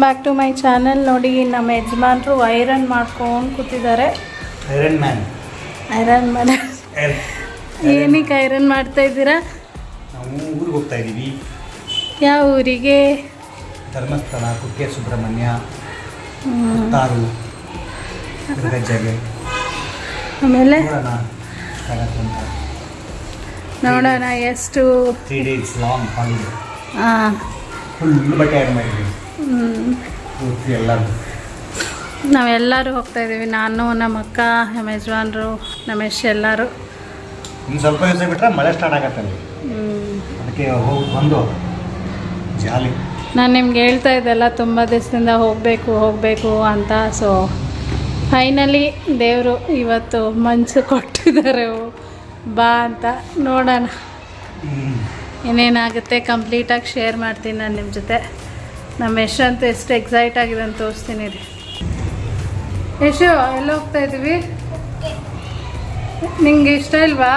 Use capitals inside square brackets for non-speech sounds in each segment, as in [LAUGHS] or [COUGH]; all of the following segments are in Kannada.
Welcome back to my channel ನೋಡಿ ನಮ್ಮ ಯಜಮಾನ್ರು ಐರನ್ ಮಾಡ್ಕೊಂಡು ಕೂತಿದ್ದಾರೆ. Iron man. Iron man. ಏನಕ್ಕೆ ಐರನ್ ಮಾಡ್ತಾ ಇದ್ದೀರಾ? ನಾವು ಊರಿಗೆ ಹೋಗ್ತಾ ಇದ್ದೀವಿ. ಯಾವ ಊರಿಗೆ? ಧರ್ಮಸ್ಥಳ ಕುಕ್ಕೆ ಸುಬ್ರಹ್ಮಣ್ಯ ತಾರು ಜಗೆ. ಆಮೇಲೆ? ನೋಡೋಣ. ಎಷ್ಟು? ತ್ರೀ ಡೇಸ್ ಲಾಂಗ್ ಹಾಲಿಡೇ ಹಾಂ. ಫುಲ್ ಬಟ್ಟೆ ಆ್ಯಡ್ ಮಾಡಿದ್ದೀವಿ. ನಾವೆಲ್ಲರೂ ಹೋಗ್ತಾ ಇದ್ದೀವಿ ನಾನು ನಮ್ಮ ಅಕ್ಕ ನಮ್ಮ ಯಜಮಾನ್ರು ನಮ್ಮ ಯಶ್ ಎಲ್ಲರೂ. ಇನ್ನು ಸ್ವಲ್ಪ ದಿವಸ ಬಿಟ್ಟರೆ ಮಳೆ ಸ್ಟಾರ್ಟ್ ಆಗತ್ತೆ ಅದಕ್ಕೆ ಹೋಗಿ ಬಂದು ಜಾಲಿ. ನಾನು ನಿಮ್ಗೆ ಹೇಳ್ತಾ ಇದ್ದೆಲ್ಲ ತುಂಬ ದಿವಸದಿಂದ ಹೋಗಬೇಕು ಹೋಗಬೇಕು ಅಂತ. ಸೊ ಫೈನಲಿ ದೇವರು ಇವತ್ತು ಮನಸ್ಸು ಕೊಟ್ಟಿದ್ದಾರೆ. ಬಾ ಅಂತ. ನೋಡೋಣ. ಇನ್ನೇನಾಗುತ್ತೆ? ಕಂಪ್ಲೀಟಾಗಿ ಶೇರ್ ಮಾಡ್ತೀನಿ ನಾನು ನಿಮ್ಮ ಜೊತೆ. ನಮ್ಮ ಯಶಂತೂ ಎಷ್ಟು ಎಕ್ಸೈಟ್ ಆಗಿದೆ ಅಂತ ತೋರಿಸ್ತೀನಿ ರೀ ಯಶು ಎಲ್ಲಿ ಹೋಗ್ತಾ ಇದ್ದೀವಿ ನಿಂಗೆ ಇಷ್ಟ ಇಲ್ವಾ?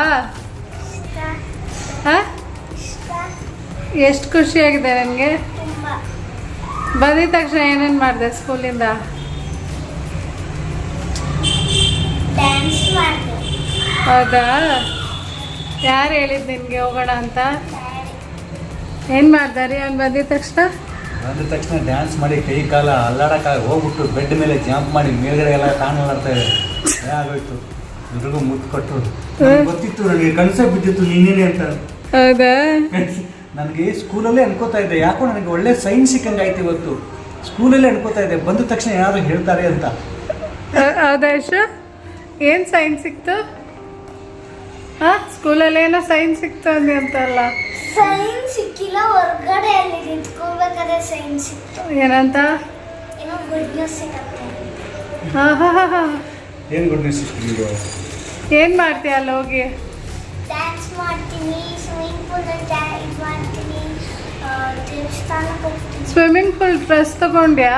ಹಾಂ? ಎಷ್ಟು ಖುಷಿಯಾಗಿದೆ ನನಗೆ ಬಂದಿದ ತಕ್ಷಣ ಏನೇನು ಮಾಡಿದೆ ಸ್ಕೂಲಿಂದ? ಹೌದಾ? ಯಾರು ಹೇಳಿದ್ದು ನಿನಗೆ ಹೋಗೋಣ ಅಂತ? ಏನು ಮಾಡ್ದಾರಿ ಅವ್ನು ಬಂದಿದ ತಕ್ಷಣ? ಬಂದ ತಕ್ಷಣ ಡ್ಯಾನ್ಸ್ ಮಾಡಿ ಕೈ ಕಾಲ ಅಲ್ಲಾಡೋಕ್ಕಾಗ ಹೋಗ್ಬಿಟ್ಟು ಬೆಡ್ ಮೇಲೆ ಜಂಪ್ ಮಾಡಿ ಮೇಲ್ಗಡೆ ಎಲ್ಲ ತಾಣಲಾಡ್ತಾ ಇದೆ ಆಗೋಯ್ತು. ಎಲ್ರಿಗೂ ಮುದ್ದು ಕೊಟ್ಟು ಗೊತ್ತಿತ್ತು ನನಗೆ ಕನಸೇ ಬಿದ್ದಿತ್ತು ನಿನ್ನೇನೆ ಅಂತ. ಹೌದಾ? ನನಗೆ ಸ್ಕೂಲಲ್ಲೇ ಅನ್ಕೋತಾ ಇದ್ದೆ. ಯಾಕೋ ನನಗೆ ಒಳ್ಳೆ ಸೈನ್ಸ್ ಸಿಕ್ಕಂಗೆ ಆಯ್ತು ಇವತ್ತು. ಸ್ಕೂಲಲ್ಲೇ ಅನ್ಕೋತಾ ಇದ್ದೆ. ಬಂದ ತಕ್ಷಣ ಯಾರು ಹೇಳ್ತಾರೆ ಅಂತ. ಆದೇಶ ಹೌದಾ ಏನು ಸೈನ್ಸ್ ಸಿಕ್ತು? ಹಾಂ? ಸ್ಕೂಲಲ್ಲಿ ಏನೋ ಸೈನ್ಸ್ ಸಿಕ್ತ ಅಂದೆ ಅಂತಲ್ಲ. ಸೈನ್ಸ್ ಸಿಕ್ಕಿಲ್ಲ ಹೊರಗಡೆ ಅಲ್ಲಿ ನಿಂತ್ಕೊಳ್ಬೇಕಾದ್ರೆ ಸೈನ್ಸ್ ಸಿಕ್ತು. ಏನಂತ? ಏನೋ ಗುಡ್ ನ್ಯೂಸ್ ಸಿಕ್ಕತ್ತೆ ಹಾಂ ಹಾಂ ಹಾಂ ಹಾಂ. ಏನು ಗುಡ್ ನ್ಯೂಸ್ ಸಿಕ್ಕಿದ್ರು ಏನು ಮಾಡ್ತೀಯ ಅಲ್ಲಿ ಹೋಗಿ? ಡ್ಯಾನ್ಸ್ ಮಾಡ್ತೀನಿ ಸ್ವಿಮ್ಮಿಂಗ್ ಪೂಲ್ ಇದು ಮಾಡ್ತೀನಿ ದೇವಸ್ಥಾನಕ್ಕೆ ಹೋಗ್ತೀನಿ. ಸ್ವಿಮ್ಮಿಂಗ್ ಪೂಲ್ ಡ್ರೆಸ್ ತಗೊಂಡ್ಯಾ?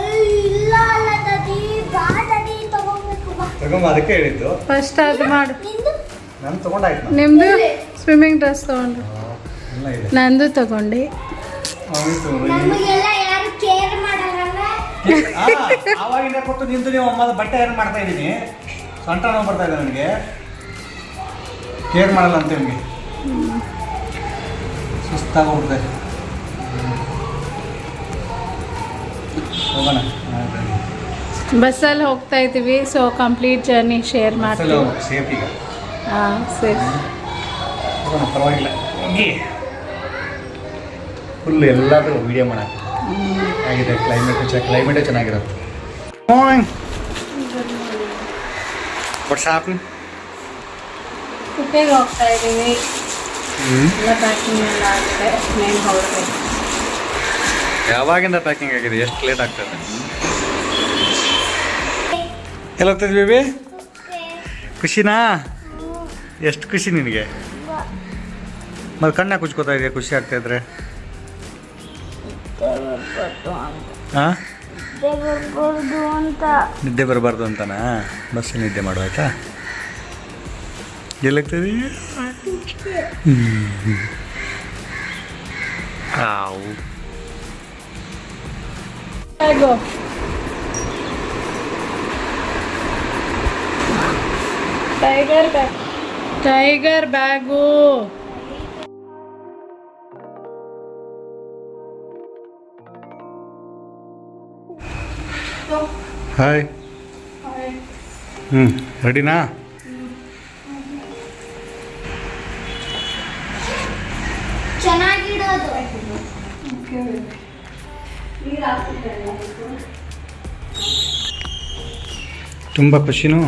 ಇಲ್ಲ ಅಲ್ಲ ದದಿ ಬಾ ದದಿ ತಗೋಬೇಕು ಬಾ. ತಗೊಂಬ ಅದಕ್ಕೆ ಹೇಳಿದ್ದು. ಫಸ್ಟ್ ಅದು ಮಾಡು. ನಿಮ್ಮದು ಸ್ವಿಮ್ಮಿಂಗ್ ಡ್ರೆಸ್ ತಗೊಂಡು. ನಂದು ತಗೊಂಡೆ. ಆವಾಗಿಂದ ಕೊಟ್ಟು ನಿಂತು ನೀವು ಬಟ್ಟೆ ಏನು ಮಾಡ್ತಾ ಇದ್ದೀನಿ ಸೊಂಟ ನೋವು ಬರ್ತಾ ಇದೆ ನನಗೆ. ಕೇರ್ ಮಾಡಲ್ಲ ಅಂತ ನಿಮಗೆ. ಸುಸ್ತಾಗಿ ಹೋಗ್ಬಿಡ್ತಾರೆ ಹೋಗೋಣ. ಬಸ್ಸಲ್ಲಿ ಹೋಗ್ತಾ ಇದ್ದೀವಿ ಸೊ ಕಂಪ್ಲೀಟ್ ಜರ್ನಿ ಶೇರ್ ಮಾಡ್ತೀವಿ. ಸೇಫ್ ಈಗ ಹಾಂ ಸರಿ. ಪರವಾಗಿಲ್ಲ. ಫುಲ್ ಎಲ್ಲಾದರೂ ವಿಡಿಯೋ ಮಾಡೋಣ ಆಗಿದೆ ಕ್ಲೈಮೇಟ್ ಚ ಕ್ಲೈಮೇಟೇ ಚೆನ್ನಾಗಿರುತ್ತೆ. ವಾಟ್ಸ್ ಹ್ಯಾಪನ್ ಕುಕ್ಕೆಗೆ ಹೋಗ್ತಾ ಇದ್ದೀವಿ. ಎಲ್ಲ ಪ್ಯಾಕಿಂಗ್ ಎಲ್ಲ ಆಗಿದೆ. ನೇಮ್ ಯಾವಾಗಿಂದ ಪ್ಯಾಕಿಂಗ್ ಆಗಿದೆ? ಎಷ್ಟು ಲೇಟ್ ಆಗ್ತದೆ ಎಲ್ಲ ಹೋಗ್ತಿದ್ವಿ ಬೇಬಿ ಖುಷಿನಾ? ಎಷ್ಟು ಖುಷಿ ನಿನಗೆ? ಮತ್ತೆ ಕಣ್ಣ ಕುಚ್ಕೋತಾ ಇದೆಯಾ ಖುಷಿ ಆಗ್ತಾ ಇದ್ರೆ? ಹಾಂ ನಿದ್ದೆ ಬರಬಾರ್ದು ಅಂತನಾ? ಬಸ್ ನಿದ್ದೆ ಮಾಡು ಆಯ್ತಾ? ಎಲ್ಲಾಗ್ತದೆ? Tiger bag tiger bag. Hi. ಹ್ಞೂ ರೆಡಿನಾ? ಚೆನ್ನಾಗಿಡೋದು. ತುಂಬ ಖುಷಿನೂ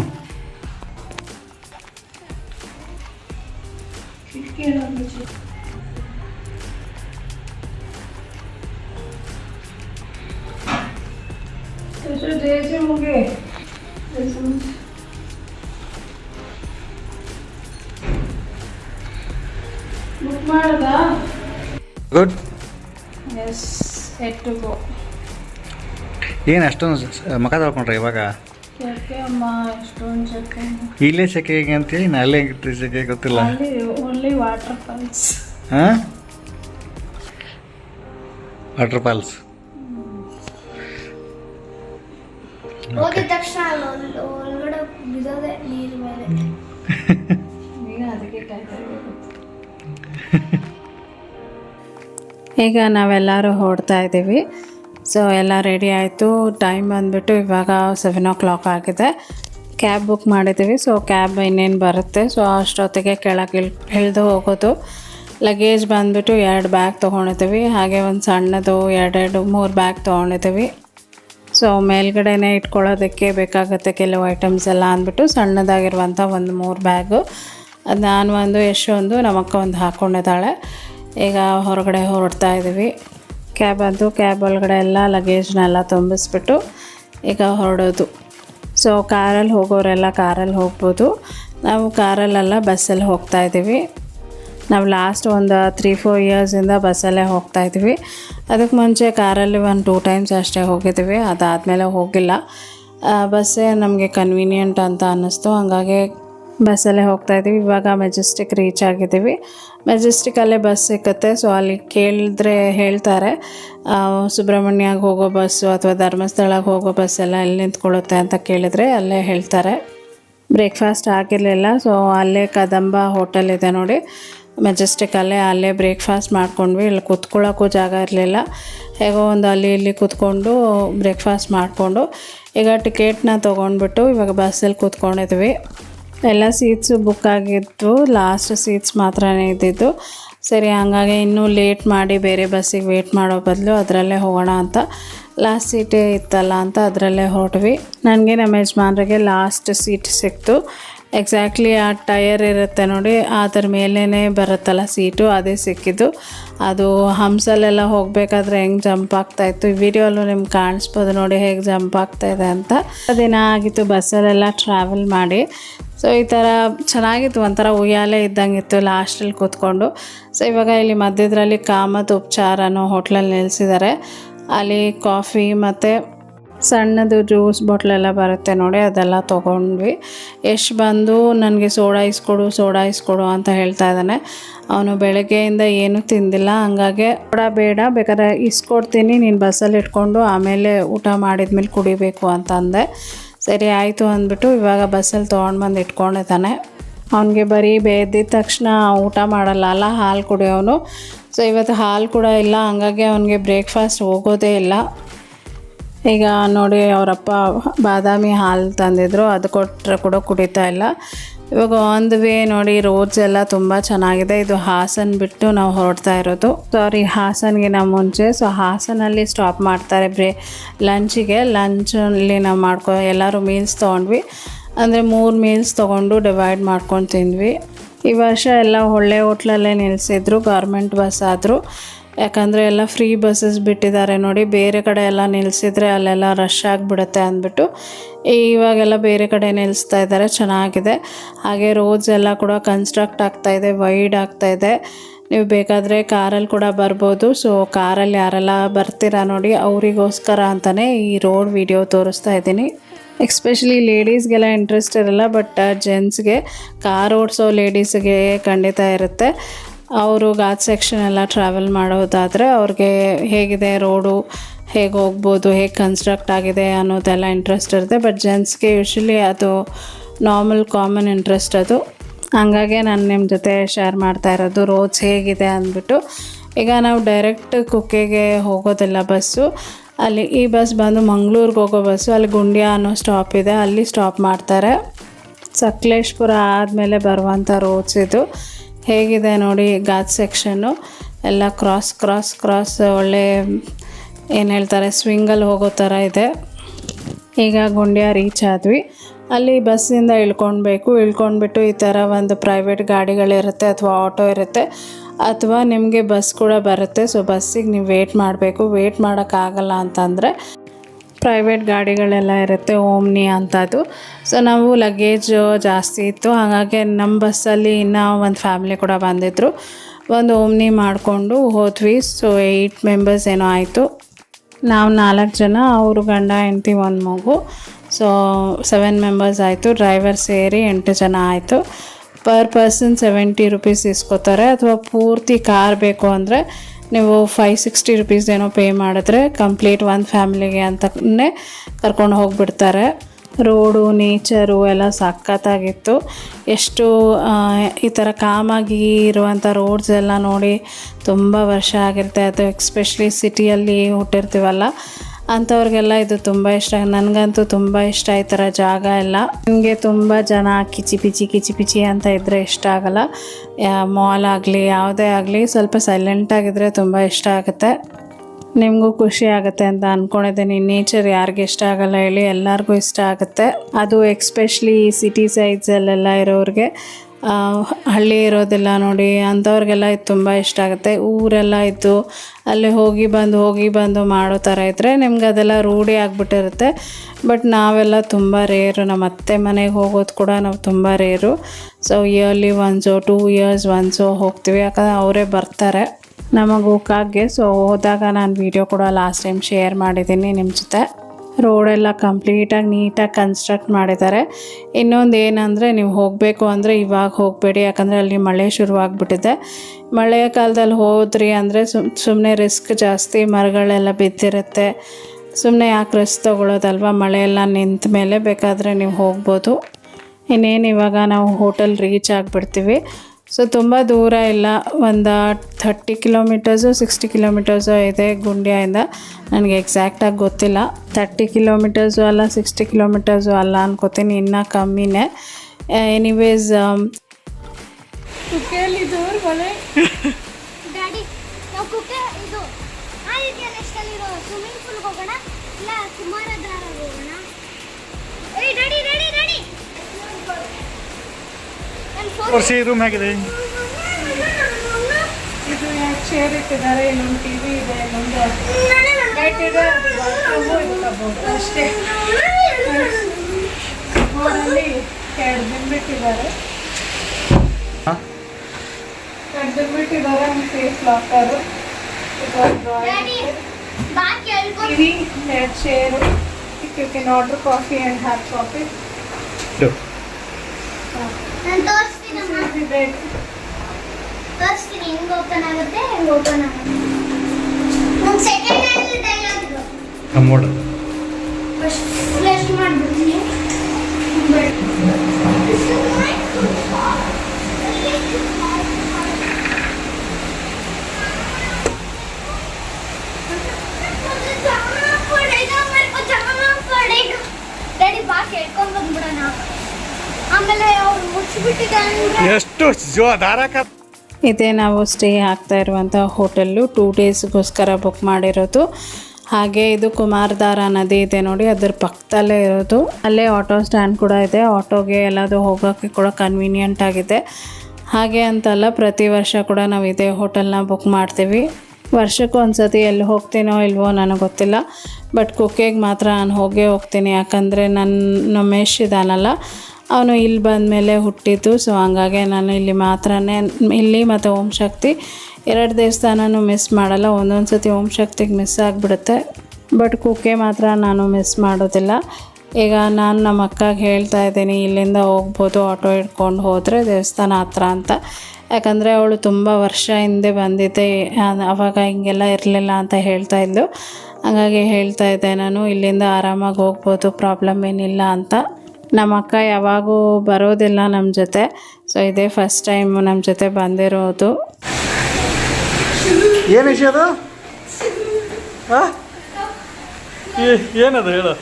book ಮಾಡದಾ? Good yes head to go ಏನು ಅಷ್ಟೊಂದು ಮುಖ ಮಖ ತೊಳ್ಕೊಂಡ್ರೆ ಇವಾಗ? ಯಾಕೆ ಅಮ್ಮ ಎಷ್ಟೊಂದು ಜೊತೆ ಇಲ್ಲೇ ಸೆಕೆ ಹೇಗೆ ಅಂತೇಳಿ ನಾ ಅಲ್ಲೇ ಹೆಂಗಿತ್ತು ಸೆಕೆ ಗೊತ್ತಿಲ್ಲ. ಅಲ್ಲಿ ಓನ್ಲಿ ವಾಟರ್ ಫಾಲ್ಸ್ ಹಾಂ? ವಾಟರ್ ಫಾಲ್ಸ್ ಹೋಗಿದ ತಕ್ಷಣ ಒಳಗಡೆ ಬಿದ್ದೋದೆ ನೀರು ಮೇಲೆ. [LAUGHS] ಈಗ ನಾವೆಲ್ಲರೂ ಹೊರಡ್ತಾ ಇದ್ದೀವಿ. ಸೊ ಎಲ್ಲ ರೆಡಿ ಆಯಿತು. ಟೈಮ್ ಬಂದುಬಿಟ್ಟು ಇವಾಗ ಸೆವೆನ್ ಓ ಕ್ಲಾಕ್ ಆಗಿದೆ. ಕ್ಯಾಬ್ ಬುಕ್ ಮಾಡಿದ್ದೀವಿ. ಸೊ ಕ್ಯಾಬ್ ಇನ್ನೇನು ಬರುತ್ತೆ? ಸೊ ಅಷ್ಟೊತ್ತಿಗೆ ಕೆಳಗೆ ಇಳ್, ಇಳಿದು ಹೋಗೋದು. ಲಗೇಜ್ ಬಂದುಬಿಟ್ಟು ಎರಡು ಬ್ಯಾಗ್ ತೊಗೊಂಡಿದ್ದೀವಿ. ಹಾಗೆ ಒಂದು ಸಣ್ಣದು, ಎರಡೆರಡು, ಮೂರು ಬ್ಯಾಗ್ ತೊಗೊಂಡಿದ್ದೀವಿ. ಸೊ ಮೇಲ್ಗಡೆನೇ ಇಟ್ಕೊಳ್ಳೋದಕ್ಕೆ ಬೇಕಾಗುತ್ತೆ ಕೆಲವು ಐಟಮ್ಸ್ ಎಲ್ಲ ಅಂದ್ಬಿಟ್ಟು ಸಣ್ಣದಾಗಿರುವಂಥ ಒಂದು ಮೂರು ಬ್ಯಾಗು ಅದು ನಾನು ಒಂದು ಯಶೊಂದು ನಮ್ಮಕ್ಕ ಒಂದು ಹಾಕ್ಕೊಂಡಿದ್ದಾಳೆ ಈಗ ಹೊರಗಡೆ ಹೊರಡ್ತಾ ಇದ್ದೀವಿ. ಕ್ಯಾಬ್ ಅದು ಕ್ಯಾಬ್ ಒಳಗಡೆ ಎಲ್ಲ ಲಗೇಜ್ನೆಲ್ಲ ತುಂಬಿಸ್ಬಿಟ್ಟು ಈಗ ಹೊರಡೋದು. ಸೊ ಕಾರಲ್ಲಿ ಹೋಗೋರೆಲ್ಲ ಕಾರಲ್ಲಿ ಹೋಗ್ಬೋದು. ನಾವು ಕಾರಲ್ಲೆಲ್ಲ ಬಸ್ಸಲ್ಲಿ ಹೋಗ್ತಾ ಇದ್ದೀವಿ. ನಾವು ಲಾಸ್ಟ್ ಒಂದು ತ್ರೀ ಫೋರ್ ಇಯರ್ಸಿಂದ ಬಸ್ಸಲ್ಲೇ ಹೋಗ್ತಾ ಇದ್ವಿ ಅದಕ್ಕೆ ಮುಂಚೆ ಕಾರಲ್ಲಿ ಒಂದು ಟೂ ಟೈಮ್ಸ್ ಅಷ್ಟೇ ಹೋಗಿದ್ದೀವಿ. ಅದಾದಮೇಲೆ ಹೋಗಿಲ್ಲ. ಬಸ್ಸೇ ನಮಗೆ ಕನ್ವೀನಿಯಂಟ್ ಅಂತ ಅನ್ನಿಸ್ತು. ಹಾಗಾಗಿ ಬಸ್ಸಲ್ಲೇ ಹೋಗ್ತಾ ಇದ್ದೀವಿ. ಇವಾಗ ಮೆಜೆಸ್ಟಿಕ್ ರೀಚ್ ಆಗಿದ್ದೀವಿ. ಮೆಜೆಸ್ಟಿಕಲ್ಲೇ ಬಸ್ ಸಿಕ್ಕುತ್ತೆ. ಸೊ ಅಲ್ಲಿ ಕೇಳಿದ್ರೆ ಹೇಳ್ತಾರೆ ಸುಬ್ರಹ್ಮಣ್ಯಾಗ ಹೋಗೋ ಬಸ್ಸು ಅಥವಾ ಧರ್ಮಸ್ಥಳಕ್ಕೆ ಹೋಗೋ ಬಸ್ ಎಲ್ಲ ಎಲ್ಲಿ ನಿಂತ್ಕೊಳ್ಳುತ್ತೆ ಅಂತ ಕೇಳಿದರೆ ಅಲ್ಲೇ ಹೇಳ್ತಾರೆ. ಬ್ರೇಕ್ಫಾಸ್ಟ್ ಆಗಿರಲಿಲ್ಲ ಸೊ ಅಲ್ಲೇ ಕದಂಬ ಹೋಟೆಲ್ ಇದೆ ನೋಡಿ. ಮೆಜೆಸ್ಟಿಕಲ್ಲೇ ಅಲ್ಲೇ ಬ್ರೇಕ್ಫಾಸ್ಟ್ ಮಾಡ್ಕೊಂಡ್ವಿ. ಇಲ್ಲಿ ಕೂತ್ಕೊಳ್ಳೋಕ್ಕೂ ಜಾಗ ಇರಲಿಲ್ಲ. ಹೇಗೋ ಒಂದು ಅಲ್ಲಿ ಇಲ್ಲಿ ಕೂತ್ಕೊಂಡು ಬ್ರೇಕ್ಫಾಸ್ಟ್ ಮಾಡಿಕೊಂಡು, ಈಗ ಟಿಕೆಟ್ನ ತೊಗೊಂಡ್ಬಿಟ್ಟು ಇವಾಗ ಬಸ್ಸಲ್ಲಿ ಕೂತ್ಕೊಂಡಿದ್ವಿ. ಎಲ್ಲ ಸೀಟ್ಸು ಬುಕ್ ಆಗಿತ್ತು. ಲಾಸ್ಟ್ ಸೀಟ್ಸ್ ಮಾತ್ರನೇ ಇದ್ದಿದ್ದು. ಸರಿ, ಹಂಗಾಗಿ ಇನ್ನೂ ಲೇಟ್ ಮಾಡಿ ಬೇರೆ ಬಸ್ಸಿಗೆ ವೇಟ್ ಮಾಡೋ ಬದಲು ಅದರಲ್ಲೇ ಹೋಗೋಣ ಅಂತ. ಲಾಸ್ಟ್ ಸೀಟೇ ಇತ್ತಲ್ಲ ಅಂತ ಅದರಲ್ಲೇ ಹೊರಟ್ವಿ. ನನಗೆ ನಮ್ಮ ಯಜಮಾನ್ರಿಗೆ ಲಾಸ್ಟ್ ಸೀಟ್ ಸಿಕ್ತು. ಎಕ್ಸಾಕ್ಟ್ಲಿ ಆ ಟಯರ್ ಇರುತ್ತೆ ನೋಡಿ, ಅದ್ರ ಮೇಲೇ ಬರುತ್ತಲ್ಲ ಸೀಟು ಅದೇ ಸಿಕ್ಕಿದ್ದು. ಅದು ಹಂಸಲೆಲ್ಲ ಹೋಗಬೇಕಾದ್ರೆ ಹೆಂಗೆ ಜಂಪ್ ಆಗ್ತಾಯಿತ್ತು ಈ ವಿಡಿಯೋಲ್ಲೂ ನಿಮ್ಗೆ ಕಾಣಿಸ್ಬೋದು ನೋಡಿ ಹೇಗೆ ಜಂಪ್ ಆಗ್ತಾಯಿದೆ ಅಂತ. ದಿನ ಆಗಿತ್ತು ಬಸ್ಸಲ್ಲೆಲ್ಲ ಟ್ರಾವೆಲ್ ಮಾಡಿ. ಸೊ ಈ ಥರ ಚೆನ್ನಾಗಿತ್ತು, ಒಂಥರ ಉಯ್ಯಾಲೆ ಇದ್ದಂಗಿತ್ತು ಲಾಸ್ಟಲ್ಲಿ ಕೂತ್ಕೊಂಡು. ಸೊ ಇವಾಗ ಇಲ್ಲಿ ಮಧ್ಯದ್ರಲ್ಲಿ ಕಾಮತ್ ಉಪಚಾರ ಅನ್ನೋ ಹೋಟ್ಲಲ್ಲಿ ನಿಲ್ಲಿಸಿದ್ದಾರೆ ಅಲ್ಲಿ ಕಾಫಿ ಮತ್ತು ಸಣ್ಣದು ಜ್ಯೂಸ್ ಬಾಟ್ಲೆಲ್ಲ ಬರುತ್ತೆ ನೋಡಿ, ಅದೆಲ್ಲ ತೊಗೊಂಡ್ವಿ. ಎಷ್ಟು ಬಂದು ನನಗೆ ಸೋಡಾ ಇಸ್ಕೊಡು ಸೋಡಾ ಇಸ್ಕೊಡು ಅಂತ ಹೇಳ್ತಾ ಇದ್ದಾನೆ. ಅವನು ಬೆಳಗ್ಗೆಯಿಂದ ಏನೂ ತಿಂದಿಲ್ಲ, ಹಂಗಾಗಿ ಸೋಡಾ ಬೇಡ, ಬೇಕಾದ್ರೆ ಇಸ್ಕೊಡ್ತೀನಿ, ನೀನು ಬಸ್ಸಲ್ಲಿ ಇಟ್ಕೊಂಡು ಆಮೇಲೆ ಊಟ ಮಾಡಿದ್ಮೇಲೆ ಕುಡಿಬೇಕು ಅಂತ ಅಂದೆ. ಸರಿ, ಆಯಿತು ಅಂದ್ಬಿಟ್ಟು ಇವಾಗ ಬಸ್ಸಲ್ಲಿ ತೊಗೊಂಡು ಬಂದು ಇಟ್ಕೊಂಡಿದ್ದಾನೆ ಅವನಿಗೆ ಬರೀ ಬೇದಿದ ತಕ್ಷಣ ಊಟ ಮಾಡಲ್ಲ, ಅಲ್ಲ ಹಾಲು ಕುಡಿಯೋನು ಸೊ ಇವತ್ತು ಹಾಲು ಕೂಡ ಇಲ್ಲ, ಹಂಗಾಗಿ ಅವನಿಗೆ ಬ್ರೇಕ್ಫಾಸ್ಟ್ ಹೋಗೋದೇ ಇಲ್ಲ. ಈಗ ನೋಡಿ ಅವರಪ್ಪ ಬಾದಾಮಿ ಹಾಲು ತಂದಿದ್ರು, ಅದು ಕೊಟ್ಟರೆ ಕೂಡ ಕುಡಿತಾ ಇಲ್ಲ. ಇವಾಗ ಆನ್ ದ ವೇ ನೋಡಿ ರೋಡ್ಸ್ ಎಲ್ಲ ತುಂಬ ಚೆನ್ನಾಗಿದೆ. ಇದು ಹಾಸನ್ ಬಿಟ್ಟು ನಾವು ಹೊರಡ್ತಾ ಇರೋದು. ಸಾರಿ ಹಾಸನ್ಗೆ ನಾವು ಮುಂಚೆ. ಸೊ ಹಾಸನಲ್ಲಿ ಸ್ಟಾಪ್ ಮಾಡ್ತಾರೆ ಬ್ರೇ, ಲಂಚಿಗೆ. ಲಂಚಲ್ಲಿ ನಾವು ಮಾಡ್ಕೊ, ಎಲ್ಲರೂ ಮೀಲ್ಸ್ ತೊಗೊಂಡ್ವಿ. ಅಂದರೆ ಮೂರು ಮೀಲ್ಸ್ ತೊಗೊಂಡು ಡಿವೈಡ್ ಮಾಡ್ಕೊಂಡು ತಿಂದ್ವಿ. ಈ ವರ್ಷ ಎಲ್ಲ ಒಳ್ಳೆ ಹೋಟ್ಲಲ್ಲೇ ನಿಲ್ಲಿಸಿದ್ರು ಗೌರ್ಮೆಂಟ್ ಬಸ್ ಆದರೂ. ಯಾಕಂದರೆ ಎಲ್ಲ ಫ್ರೀ ಬಸ್ಸಸ್ ಬಿಟ್ಟಿದ್ದಾರೆ ನೋಡಿ, ಬೇರೆ ಕಡೆ ಎಲ್ಲ ನಿಲ್ಲಿಸಿದರೆ ಅಲ್ಲೆಲ್ಲ ರಶ್ ಆಗಿಬಿಡುತ್ತೆ ಅಂದ್ಬಿಟ್ಟು ಇವಾಗೆಲ್ಲ ಬೇರೆ ಕಡೆ ನಿಲ್ಲಿಸ್ತಾ ಇದ್ದಾರೆ, ಚೆನ್ನಾಗಿದೆ. ಹಾಗೆ ರೋಡ್ಸ್ ಎಲ್ಲ ಕೂಡ ಕನ್ಸ್ಟ್ರಕ್ಟ್ ಆಗ್ತಾ ಇದೆ ವೈಡ್ ಆಗ್ತಾ ಇದೆ. ನೀವು ಬೇಕಾದರೆ ಕಾರಲ್ಲಿ ಕೂಡ ಬರ್ಬೋದು. ಸೊ ಕಾರಲ್ಲಿ ಯಾರೆಲ್ಲ ಬರ್ತೀರಾ ನೋಡಿ, ಅವರಿಗೋಸ್ಕರ ಅಂತಲೇ ಈ ರೋಡ್ ವಿಡಿಯೋ ತೋರಿಸ್ತಾ ಇದ್ದೀನಿ. ಎಕ್ಸ್ಪೆಷಲಿ ಲೇಡೀಸ್ಗೆಲ್ಲ ಇಂಟ್ರೆಸ್ಟ್ ಇರಲ್ಲ ಬಟ್ ಜೆಂಟ್ಸ್ಗೆ ಕಾರ್ ಓಡಿಸೋ ಲೇಡೀಸ್ಗೆ ಖಂಡಿತ ಇರುತ್ತೆ. ಅವರು ಘಾಟ್ ಸೆಕ್ಷನ್ ಎಲ್ಲ ಟ್ರಾವೆಲ್ ಮಾಡೋದಾದರೆ ಅವ್ರಿಗೆ ಹೇಗಿದೆ ರೋಡು ಹೇಗೆ ಹೋಗ್ಬೋದು, ಹೇಗೆ ಕನ್ಸ್ಟ್ರಕ್ಟ್ ಆಗಿದೆ ಅನ್ನೋದೆಲ್ಲ ಇಂಟ್ರೆಸ್ಟ್ ಇರುತ್ತೆ. ಬಟ್ ಜೆಂಟ್ಸ್ಗೆ ಯೂಶ್ವಲಿ ಅದು ನಾರ್ಮಲ್ ಕಾಮನ್ ಇಂಟ್ರೆಸ್ಟ್ ಅದು. ಹಂಗಾಗಿ ನಾನು ನಿಮ್ಮ ಜೊತೆ ಶೇರ್ ಮಾಡ್ತಾ ಇರೋದು ರೋಡ್ಸ್ ಹೇಗಿದೆ ಅಂದ್ಬಿಟ್ಟು. ಈಗ ನಾವು ಡೈರೆಕ್ಟ್ ಕುಕ್ಕೆಗೆ ಹೋಗೋದಿಲ್ಲ ಬಸ್ಸು ಅಲ್ಲಿ ಈ ಬಸ್ ಬಂದು ಮಂಗ್ಳೂರಿಗೆ ಹೋಗೋ ಬಸ್ಸು ಅಲ್ಲಿ ಗುಂಡ್ಯ ಅನ್ನೋ ಸ್ಟಾಪ್ ಇದೆ. ಅಲ್ಲಿ ಸ್ಟಾಪ್ ಮಾಡ್ತಾರೆ. ಸಕಲೇಶ್ಪುರ ಆದಮೇಲೆ ಬರುವಂಥ ರೋಡ್ಸ್ ಇದು. ಹೇಗಿದೆ ನೋಡಿ ಗಾಜ್ ಸೆಕ್ಷನ್ನು ಎಲ್ಲ ಕ್ರಾಸ್ ಕ್ರಾಸ್ ಕ್ರಾಸ್ ಒಳ್ಳೆ, ಏನು ಹೇಳ್ತಾರೆ, ಸ್ವಿಂಗಲ್ಲಿ ಹೋಗೋ ಥರ ಇದೆ. ಈಗ ಗುಂಡ್ಯ ರೀಚ್ ಆದ್ವಿ. ಅಲ್ಲಿ ಬಸ್ಸಿಂದ ಇಳ್ಕೊಳ್ಬೇಕು ಇಳ್ಕೊಂಡ್ಬಿಟ್ಟು ಈ ಥರ ಒಂದು ಪ್ರೈವೇಟ್ ಗಾಡಿಗಳಿರುತ್ತೆ ಅಥವಾ ಆಟೋ ಇರುತ್ತೆ. ಅಥವಾ ನಿಮಗೆ ಬಸ್ ಕೂಡ ಬರುತ್ತೆ. ಸೊ ಬಸ್ಸಿಗೆ ನೀವು ವೇಟ್ ಮಾಡಬೇಕು. ವೇಟ್ ಮಾಡೋಕ್ಕಾಗಲ್ಲ ಅಂತಂದರೆ ಪ್ರೈವೇಟ್ ಗಾಡಿಗಳೆಲ್ಲ ಇರುತ್ತೆ, ಓಮ್ನಿ ಅಂಥದ್ದು ಸೊ ನಾವು ಲಗೇಜ್ ಜಾಸ್ತಿ ಇತ್ತು. ಹಾಗಾಗಿ ನಮ್ಮ ಬಸ್ಸಲ್ಲಿ ಇನ್ನೂ ಒಂದು ಫ್ಯಾಮಿಲಿ ಕೂಡ ಬಂದಿದ್ದರು ಒಂದು ಓಮ್ನಿ ಮಾಡಿಕೊಂಡು ಹೋದ್ವಿ. ಸೊ ಏಯ್ಟ್ ಮೆಂಬರ್ಸ್ ಏನೋ ಆಯಿತು. ನಾವು ನಾಲ್ಕು ಜನ, ಅವರು ಗಂಡ, ಹೆಂಡ್ತಿ, ಒಂದು ಮಗು. ಸೊ ಸೆವೆನ್ ಮೆಂಬರ್ಸ್ ಆಯಿತು. ಡ್ರೈವರ್ ಸೇರಿ ಎಂಟು ಜನ ಆಯಿತು. ಪರ್ ಪರ್ಸನ್ ಸೆವೆಂಟಿ ರುಪೀಸ್ ಇಸ್ಕೋತಾರೆ. ಅಥವಾ ಪೂರ್ತಿ ಕಾರ್ ಬೇಕು ಅಂದರೆ ನೀವು ಫೈವ್ ಸಿಕ್ಸ್ಟಿ ರುಪೀಸ್ ಏನೋ ಪೇ ಮಾಡಿದ್ರೆ ಕಂಪ್ಲೀಟ್ ಒಂದು ಫ್ಯಾಮಿಲಿಗೆ ಅಂತಲೇ ಕರ್ಕೊಂಡು ಹೋಗಿಬಿಡ್ತಾರೆ. ರೋಡು ನೇಚರು ಎಲ್ಲ ಸಖತ್ತಾಗಿತ್ತು. ಎಷ್ಟು ಈ ಥರ ಕಾಮಾಗಿ ಇರುವಂಥ ರೋಡ್ಸ್ ಎಲ್ಲ ನೋಡಿ ತುಂಬ ವರ್ಷ ಆಗಿರುತ್ತೆ. ಅದು ಎಸ್ಪೆಷಲಿ ಸಿಟಿಯಲ್ಲಿ ಹುಟ್ಟಿರ್ತೀವಲ್ಲ ಅಂಥವ್ರಿಗೆಲ್ಲ ಇದು ತುಂಬ ಇಷ್ಟ. ನನಗಂತೂ ತುಂಬ ಇಷ್ಟ ಈ ಥರ ಜಾಗ ಎಲ್ಲ. ನಿಮಗೆ ತುಂಬ ಜನ ಕಿಚಿ ಪಿಚಿ ಕಿಚಿ ಪಿಚಿ ಅಂತ ಇದ್ದರೆ ಇಷ್ಟ ಆಗಲ್ಲ. ಮಾಲ್ ಆಗಲಿ, ಯಾವುದೇ ಆಗಲಿ ಸ್ವಲ್ಪ ಸೈಲೆಂಟಾಗಿದ್ದರೆ ತುಂಬ ಇಷ್ಟ ಆಗುತ್ತೆ. ನಿಮಗೂ ಖುಷಿ ಆಗುತ್ತೆ ಅಂತ ಅಂದ್ಕೊಂಡಿದ್ದೀನಿ ನೇಚರ್ ಯಾರಿಗೆ ಇಷ್ಟ ಆಗಲ್ಲ ಹೇಳಿ ಎಲ್ಲರಿಗೂ ಇಷ್ಟ ಆಗುತ್ತೆ. ಅದು ಎಕ್ಸ್ಪೆಷಲಿ ಸಿಟಿ ಸೈಡ್ಸಲ್ಲೆಲ್ಲ ಇರೋರಿಗೆ ಹಳ್ಳಿ ಇರೋದೆಲ್ಲ ನೋಡಿ ಅಂಥವ್ರಿಗೆಲ್ಲ ಇದು ತುಂಬ ಇಷ್ಟ ಆಗುತ್ತೆ. ಊರೆಲ್ಲ ಇದ್ದು ಅಲ್ಲಿ ಹೋಗಿ ಬಂದು ಹೋಗಿ ಬಂದು ಮಾಡೋ ಥರ ಇದ್ದರೆ ನಿಮ್ಗೆ ಅದೆಲ್ಲ ರೂಢಿ ಆಗಿಬಿಟ್ಟಿರುತ್ತೆ. ಬಟ್ ನಾವೆಲ್ಲ ತುಂಬ ರೇರು ನಮ್ಮ ಅತ್ತೆ ಮನೆಗೆ ಹೋಗೋದು ಕೂಡ ನಾವು ತುಂಬ rare so yearly once two years ಒನ್ಸೋ ಹೋಗ್ತೀವಿ. ಯಾಕಂದರೆ ಅವರೇ ಬರ್ತಾರೆ. ನಮಗೆ ಹೋಗೋಕ್ಕಾಗೆ ಸೊ ಹೋದಾಗ ನಾನು ವೀಡಿಯೋ ಕೂಡ ಲಾಸ್ಟ್ ಟೈಮ್ ಶೇರ್ ಮಾಡಿದ್ದೀನಿ ನಿಮ್ಮ ಜೊತೆ. ರೋಡೆಲ್ಲ ಕಂಪ್ಲೀಟಾಗಿ ನೀಟಾಗಿ ಕನ್ಸ್ಟ್ರಕ್ಟ್ ಮಾಡಿದ್ದಾರೆ. ಇನ್ನೊಂದು ಏನಂದರೆ ನೀವು ಹೋಗಬೇಕು ಅಂದರೆ ಇವಾಗ ಹೋಗಬೇಡಿ, ಯಾಕಂದರೆ ಅಲ್ಲಿ ಮಳೆ ಶುರುವಾಗ್ಬಿಟ್ಟಿದೆ. ಮಳೆಯ ಕಾಲದಲ್ಲಿ ಹೋದ್ರಿ ಅಂದರೆ ಸುಮ್ ಸುಮ್ಮನೆ ರಿಸ್ಕ್ ಜಾಸ್ತಿ, ಮರಗಳೆಲ್ಲ ಬಿದ್ದಿರುತ್ತೆ. ಸುಮ್ಮನೆ ಯಾಕೆ ರಿಸ್ಕ್ ತೊಗೊಳೋದಲ್ವ? ಮಳೆಯೆಲ್ಲ ನಿಂತ ಮೇಲೆ ಬೇಕಾದರೆ ನೀವು ಹೋಗ್ಬೋದು. ಇನ್ನೇನು ಇವಾಗ ನಾವು ಹೋಟೆಲ್ ರೀಚ್ ಆಗಿಬಿಡ್ತೀವಿ. ಸೊ ತುಂಬ ದೂರ ಇಲ್ಲ. ಒಂದು ಥರ್ಟಿ ಕಿಲೋಮೀಟರ್ಸು ಸಿಕ್ಸ್ಟಿ ಕಿಲೋಮೀಟರ್ಸು ಇದೆ ಗುಂಡ್ಯಾಯಿಂದ ನನಗೆ ಎಕ್ಸಾಕ್ಟಾಗಿ ಗೊತ್ತಿಲ್ಲ. ತರ್ಟಿ ಕಿಲೋಮೀಟರ್ಸು ಅಲ್ಲ ಸಿಕ್ಸ್ಟಿ ಕಿಲೋಮೀಟರ್ಸು ಅಲ್ಲ ಅನ್ಕೋತೀನಿ. ಇನ್ನೂ ಕಮ್ಮಿನೇ. ಎನಿವೇಸ್ [LAUGHS] ವರ್ಷ ರೂಮ್ ಆಗಿದೆ ಇದು ಚೇರ್ ಇಟ್ಟಿದ್ದಾರೆ ಇನ್ನೊಂದು ಟಿ ವಿ ಇದೆ ಇನ್ನೊಂದು ಲೈಟ್ ಇದೆ ಅಷ್ಟೇ. ಬೋರ್ಡಲ್ಲಿ ಎರಡು ಬಿಂಬಿಟ್ಟಿದ್ದಾರೆ ಎರಡು ಬಿಂಬಿಟ್ಟಿದ್ದಾರೆ ಫೇಸ್ ಲಾಕರು ಟಿವಿ ಎರಡು chair you can order coffee and have coffee ನಾನು ತೋರಿಸ್ತೀನಮ್ಮ ತೋರಿಸ್ತೀನಿ ಹೆಂಗ್ ಓಪನ್ ಆಗುತ್ತೆ ಹೆಂಗ್ ಓಪನ್ ಆಗುತ್ತೆ. ನಂಗೆ second hand dialogue commode first flush ಮಾಡ್ಬಿಡ್ತೀನಿ. ಡ್ಯಾಡಿ ಬಾ ಕೇಳ್ಕೊಂಡ್ ಬಂದ್ಬಿಡೋಣ. ಆಮೇಲೆ ಅವ್ರು ಮುಚ್ಚಿಬಿಟ್ಟಿದ್ದಾರೆ ಎಷ್ಟು ಜೋ ಧಾರಕ ಇದೇ ನಾವು ಸ್ಟೇ ಆಗ್ತಾ ಇರುವಂಥ ಹೋಟೆಲ್ಲು ಟೂ ಡೇಸ್ಗೋಸ್ಕರ ಬುಕ್ ಮಾಡಿರೋದು. ಹಾಗೆ ಇದು ಕುಮಾರಧಾರ ನದಿ ಇದೆ ನೋಡಿ ಅದ್ರ ಪಕ್ಕದಲ್ಲೇ ಇರೋದು. ಅಲ್ಲೇ ಆಟೋ ಸ್ಟ್ಯಾಂಡ್ ಕೂಡ ಇದೆ. ಆಟೋಗೆ ಎಲ್ಲಾದರೂ ಹೋಗೋಕ್ಕೆ ಕೂಡ ಕನ್ವೀನಿಯೆಂಟ್ ಆಗಿದೆ. ಹಾಗೆ ಅಂತಲ್ಲ ಪ್ರತಿ ವರ್ಷ ಕೂಡ ನಾವು ಇದೇ ಹೋಟೆಲ್ನ ಬುಕ್ ಮಾಡ್ತೀವಿ. ವರ್ಷಕ್ಕೂ ಒಂದು ಸತಿ ಎಲ್ಲಿ ಹೋಗ್ತೀನೋ ಇಲ್ವೋ ನನಗೆ ಗೊತ್ತಿಲ್ಲ. ಬಟ್ ಕುಕ್ಕೆಗೆ ಮಾತ್ರ ನಾನು ಹೋಗೇ ಹೋಗ್ತೀನಿ. ಯಾಕಂದರೆ ನನ್ನ ನಮೇಶ್ ಇದಾನಲ್ಲ ಅವನು ಇಲ್ಲಿ ಬಂದಮೇಲೆ ಹುಟ್ಟಿತು ಸೊ ಹಂಗಾಗಿ ನಾನು ಇಲ್ಲಿ ಮಾತ್ರನೇ, ಇಲ್ಲಿ ಮತ್ತು ಓಂ ಶಕ್ತಿ ಎರಡು ದೇವಸ್ಥಾನನೂ ಮಿಸ್ ಮಾಡಲ್ಲ. ಒಂದೊಂದು ಸತಿ ಓಂ ಶಕ್ತಿಗೆ ಮಿಸ್ ಆಗಿಬಿಡುತ್ತೆ. ಬಟ್ ಕುಕ್ಕೆ ಮಾತ್ರ ನಾನು ಮಿಸ್ ಮಾಡೋದಿಲ್ಲ. ಈಗ ನಾನು ನಮ್ಮ ಅಕ್ಕಗೆ ಹೇಳ್ತಾ ಇದ್ದೀನಿ, ಇಲ್ಲಿಂದ ಹೋಗ್ಬೋದು ಆಟೋ ಹಿಡ್ಕೊಂಡು ಹೋದರೆ ದೇವಸ್ಥಾನ ಹತ್ರ ಅಂತ. ಯಾಕಂದರೆ ಅವಳು ತುಂಬ ವರ್ಷ ಹಿಂದೆ ಬಂದಿದ್ದೆ. ಅವಾಗ ಹಿಂಗೆಲ್ಲ ಇರಲಿಲ್ಲ ಅಂತ ಹೇಳ್ತಾ ಇದ್ಲು. ಹಾಗಾಗಿ ಹೇಳ್ತಾ ಇದ್ದೆ ನಾನು, ಇಲ್ಲಿಂದ ಆರಾಮಾಗಿ ಹೋಗ್ಬೋದು ಪ್ರಾಬ್ಲಮ್ ಏನಿಲ್ಲ ಅಂತ. ನಮ್ಮ ಅಕ್ಕ ಯಾವಾಗೂ ಬರೋದಿಲ್ಲ ನಮ್ಮ ಜೊತೆ. ಸೊ ಇದೇ ಫಸ್ಟ್ ಟೈಮ್ ನಮ್ಮ ಜೊತೆ ಬಂದಿರೋದು. ಏನು ವಿಷಯ ಅದು? ಏನದು ಹೇಳು.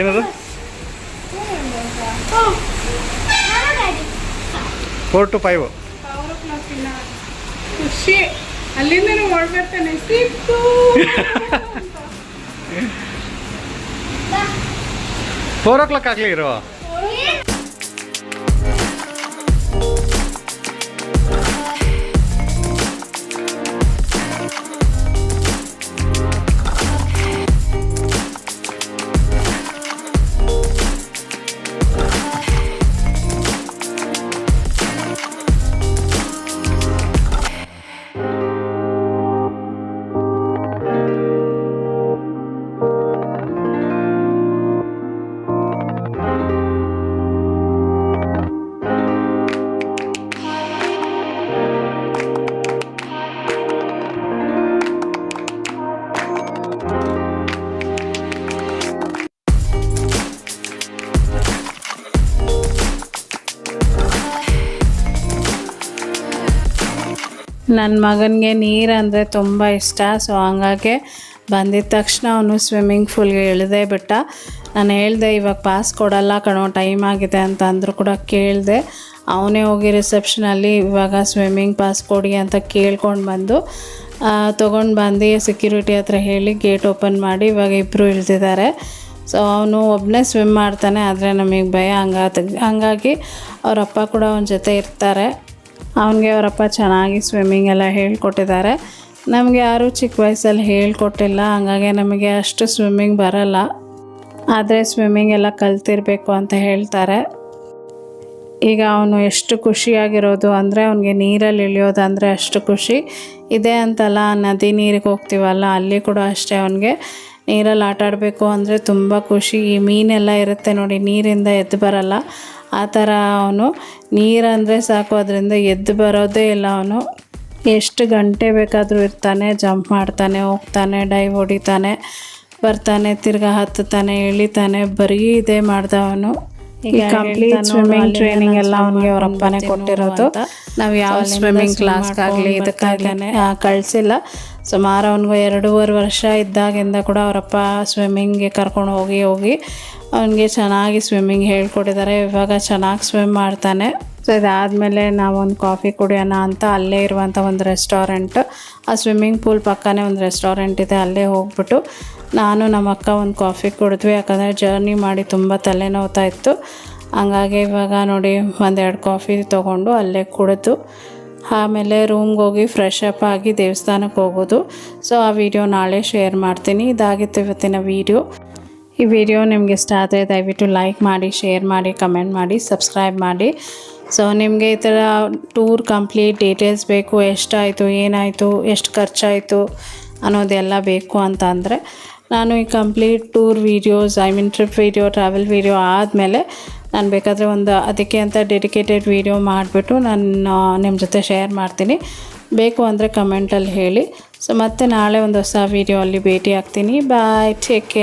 ಏನದು? ಫೋರ್ ಟು ಫೈವ್ ಖುಷಿ. ಅಲ್ಲಿಂದ ಓಡ್ಬರ್ತಾನೆ ಸಿಕ್ತು ಫೋರ್ ಓ ಕ್ಲಾಕ್ ಆಗಲಿ ಇರೋ. ನನ್ನ ಮಗನಿಗೆ ನೀರು ಅಂದರೆ ತುಂಬ ಇಷ್ಟ. ಸೊ ಹಂಗಾಗಿ ಬಂದಿದ ತಕ್ಷಣ ಅವನು ಸ್ವಿಮ್ಮಿಂಗ್ ಫೂಲ್ಗೆ ಇಳಿದೇ ಬಿಟ್ಟ. ನಾನು ಹೇಳ್ದೆ, ಇವಾಗ ಪಾಸ್ ಕೊಡಲ್ಲ ಕಣೋ ಟೈಮ್ ಆಗಿದೆ ಅಂತ ಅಂದರೂ ಕೂಡ ಕೇಳಿದೆ. ಅವನೇ ಹೋಗಿ ರಿಸೆಪ್ಷನಲ್ಲಿ ಇವಾಗ ಸ್ವಿಮ್ಮಿಂಗ್ ಪಾಸ್ ಕೊಡಿ ಅಂತ ಕೇಳ್ಕೊಂಡು ಬಂದು ತೊಗೊಂಡು ಬಂದು ಸೆಕ್ಯೂರಿಟಿ ಹತ್ರ ಹೇಳಿ ಗೇಟ್ ಓಪನ್ ಮಾಡಿ ಇವಾಗ ಇಬ್ಬರು ಇಳ್ದಿದ್ದಾರೆ ಸೊ ಅವನು ಒಬ್ಬನೇ ಸ್ವಿಮ್ ಮಾಡ್ತಾನೆ, ಆದರೆ ನಮಗೆ ಭಯ ಹಂಗಾತ, ಹಂಗಾಗಿ ಅವರಪ್ಪ ಕೂಡ ಅವನ ಜೊತೆ ಇರ್ತಾರೆ. ಅವನಿಗೆ ಅವರಪ್ಪ ಚೆನ್ನಾಗಿ ಸ್ವಿಮ್ಮಿಂಗ್ ಎಲ್ಲ ಹೇಳ್ಕೊಟ್ಟಿದ್ದಾರೆ. ನಮಗೆ ಯಾರೂ ಚಿಕ್ಕ ವಯಸ್ಸಲ್ಲಿ ಹೇಳ್ಕೊಟ್ಟಿಲ್ಲ, ಹಂಗಾಗಿ ನಮಗೆ ಅಷ್ಟು ಸ್ವಿಮ್ಮಿಂಗ್ ಬರಲ್ಲ. ಆದರೆ ಸ್ವಿಮ್ಮಿಂಗ್ ಎಲ್ಲ ಕಲ್ತಿರಬೇಕು ಅಂತ ಹೇಳ್ತಾರೆ. ಈಗ ಅವನು ಎಷ್ಟು ಖುಷಿಯಾಗಿರೋದು ಅಂದರೆ ಅವನಿಗೆ ನೀರಲ್ಲಿ ಇಳಿಯೋದಂದರೆ ಅಷ್ಟು ಖುಷಿ. ಇದೆ ಅಂತಲ್ಲ, ನದಿ ನೀರಿಗೆ ಹೋಗ್ತೀವಲ್ಲ, ಅಲ್ಲಿ ಕೂಡ ಅಷ್ಟೇ ಅವನಿಗೆ ನೀರಲ್ಲಿ ಆಟ ಆಡಬೇಕು ಅಂದರೆ ತುಂಬ ಖುಷಿ. ಈ ಮೀನೆಲ್ಲ ಇರುತ್ತೆ ನೋಡಿ, ನೀರಿಂದ ಎದ್ದು ಬರಲ್ಲ. ಆ ಥರ ಅವನು ನೀರಂದರೆ ಸಾಕು ಅದರಿಂದ ಎದ್ದು ಬರೋದೇ ಇಲ್ಲ ಅವನು. ಎಷ್ಟು ಗಂಟೆ ಬೇಕಾದರೂ ಇರ್ತಾನೆ ಜಂಪ್ ಮಾಡ್ತಾನೆ ಹೋಗ್ತಾನೆ ಡೈವ್ ಹೊಡಿತಾನೆ ಬರ್ತಾನೆ ತಿರ್ಗಾ ಹತ್ತುತ್ತಾನೆ ಇಳಿತಾನೆ ಬರೀ ಇದೇ ಮಾಡ್ದ ಅವನು. ಕಂಪ್ಲೀಟ್ ಸ್ವಿಮ್ಮಿಂಗ್ ಟ್ರೈನಿಂಗ್ ಎಲ್ಲ ಅವನಿಗೆ ಅವ್ರ ಅಪ್ಪನೇ ಕೊಟ್ಟಿರೋದು. ನಾವು ಯಾವ ಸ್ವಿಮ್ಮಿಂಗ್ ಕ್ಲಾಸ್ಗಾಗಲಿ ಇದಕ್ಕಾಗಲೇ ಕಳಿಸಿಲ್ಲ. ಸುಮಾರು ಅವನಿಗೆ ಎರಡೂವರೆ ವರ್ಷ ಇದ್ದಾಗಿಂದ ಕೂಡ ಅವರಪ್ಪ ಸ್ವಿಮ್ಮಿಂಗ್ಗೆ ಕರ್ಕೊಂಡು ಹೋಗಿ ಹೋಗಿ ಅವನಿಗೆ ಚೆನ್ನಾಗಿ ಸ್ವಿಮ್ಮಿಂಗ್ ಹೇಳ್ಕೊಟ್ಟಿದ್ದಾರೆ. ಇವಾಗ ಚೆನ್ನಾಗಿ ಸ್ವಿಮ್ ಮಾಡ್ತಾನೆ. ಸೊ ಇದಾದಮೇಲೆ ನಾವೊಂದು ಕಾಫಿ ಕುಡಿಯೋಣ ಅಂತ ಅಲ್ಲೇ ಇರುವಂಥ ಒಂದು ರೆಸ್ಟೋರೆಂಟ್. ಆ ಸ್ವಿಮ್ಮಿಂಗ್ ಪೂಲ್ ಪಕ್ಕನೇ ಒಂದು ರೆಸ್ಟೋರೆಂಟ್ ಇದೆ, ಅಲ್ಲೇ ಹೋಗ್ಬಿಟ್ಟು ನಾನು ನಮ್ಮ ಅಕ್ಕ ಒಂದು ಕಾಫಿ ಕುಡಿದ್ವಿ. ಯಾಕಂದರೆ ಜರ್ನಿ ಮಾಡಿ ತುಂಬ ತಲೆನೋವ್ತಾ ಇತ್ತು. ಹಂಗಾಗಿ ಇವಾಗ ನೋಡಿ ಒಂದೆರಡು ಕಾಫಿ ತೊಗೊಂಡು ಅಲ್ಲೇ ಕುಡಿದು ಆಮೇಲೆ ರೂಮ್ಗೆ ಹೋಗಿ ಫ್ರೆಶ್ ಅಪ್ ಆಗಿ ದೇವಸ್ಥಾನಕ್ಕೆ ಹೋಗೋದು. ಸೊ ಆ ವಿಡಿಯೋ ನಾಳೆ ಶೇರ್ ಮಾಡ್ತೀನಿ. ಇದಾಗಿತ್ತು ಇವತ್ತಿನ ವಿಡಿಯೋ ಈ ವಿಡಿಯೋ ನಿಮಗೆ ಇಷ್ಟ ಆದರೆ ದಯವಿಟ್ಟು ಲೈಕ್ ಮಾಡಿ ಶೇರ್ ಮಾಡಿ ಕಮೆಂಟ್ ಮಾಡಿ ಸಬ್ಸ್ಕ್ರೈಬ್ ಮಾಡಿ. ಸೊ ನಿಮಗೆ ಈ ಥರ ಟೂರ್ ಕಂಪ್ಲೀಟ್ ಡೀಟೇಲ್ಸ್ ಬೇಕು, ಎಷ್ಟಾಯಿತು, ಏನಾಯಿತು, ಎಷ್ಟು ಖರ್ಚಾಯಿತು ಅನ್ನೋದೆಲ್ಲ ಬೇಕು ಅಂತ ಅಂದರೆ, ನಾನು ಈ complete tour videos I mean trip video travel video ಆದಮೇಲೆ ನಾನು ಬೇಕಾದರೆ ಒಂದು ಅದಕ್ಕೆ ಅಂತ ಡೆಡಿಕೇಟೆಡ್ ವೀಡಿಯೋ ಮಾಡಿಬಿಟ್ಟು ನಾನು ನಿಮ್ಮ ಜೊತೆ ಶೇರ್ ಮಾಡ್ತೀನಿ. ಬೇಕು ಅಂದರೆ ಕಮೆಂಟಲ್ಲಿ ಹೇಳಿ. ಸೊ ಮತ್ತೆ ನಾಳೆ ಒಂದು ಹೊಸ ವೀಡಿಯೋ ಅಲ್ಲಿ ಭೇಟಿ ಆಗ್ತೀನಿ. Bye take care